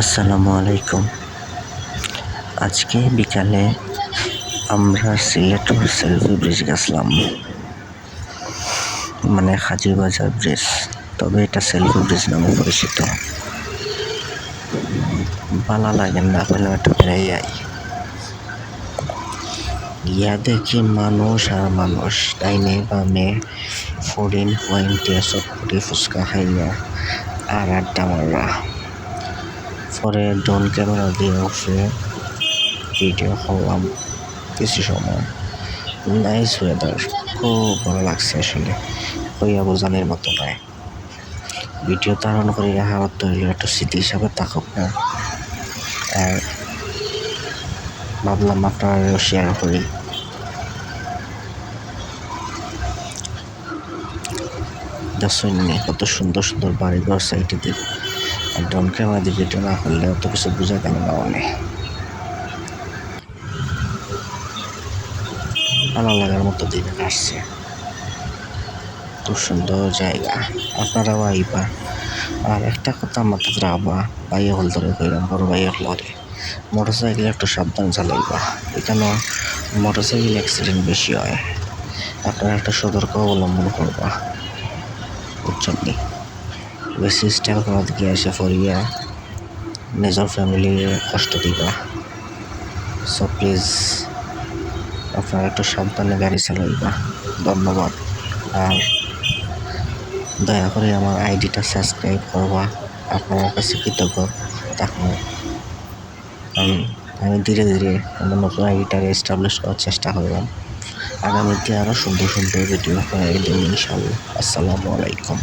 আসসালামু আলাইকুম। আজকে বিকালে আমরা সিলেটের সেলফি ব্রিজ গেছিলাম। মানে হাজিবাজার ব্রিজ। তবে এটা সেলফি ব্রিজ নামে পরিচিত। ভালো লাগে না পেলে একটু বেড়াই যাই ইয়া দেখি মানুষ আর মানুষ ডাইনে বামে ফরিন হোয়াইন্টে চটপটি ফুচকা খাইয়া আর আড্ডা মারা। পরে ড্রোন ক্যামেরা দিয়ে উপরে ভিডিও করলাম কিছু সময়। নাইস ওয়েদার খুব ভালো লাগছে আসলে। কইয়া বোঝানোর মতো নয়। ভিডিও ধারণ করে রাখা তৈরি একটু স্মৃতি হিসাবে থাকুক না। আর ভাবলাম আপনারাও শেয়ার করি। কত সুন্দর সুন্দর বাড়িঘর সাইডে আর ড্রোন ক্যামেরা দিয়ে ভিডিও না করলে অত কিছু বোঝা গেল না অনেক ভালো লাগার মতো দিন আসছে। খুব সুন্দর জায়গা। আপনারাও আইবা। আর একটা কথা মাথায় রাখবা বাইয়ে হল ধরে কইলাম বড় বাইয়ে হলরে মোটর সাইকেল একটু সাবধান চালাইবা। এখানে মোটর সাইকেল অ্যাক্সিডেন্ট বেশি হয়। আপনারা একটা সতর্ক অবলম্বন করবা। বুঝছেন নি বেশি স্টাইল করার দিকে এসে পড়িয়া নিজের ফ্যামিলির কষ্ট দিবা সো প্লিজ আপনারা একটু সাবধানে গাড়ি চালাইবা। ধন্যবাদ। আর দয়া করে আমার আইডিটা সাবস্ক্রাইব করবা। আপনার কাছে কৃতজ্ঞ থাকব। আমি আমি ধীরে ধীরে আমার নতুন আইডিটাকে এস্টাবলিশ করার চেষ্টা করলাম। আগামীতে আরও সুন্দর সুন্দর ভিডিও করে দিন ইনশাল্লাহ আসসালামু আলাইকুম।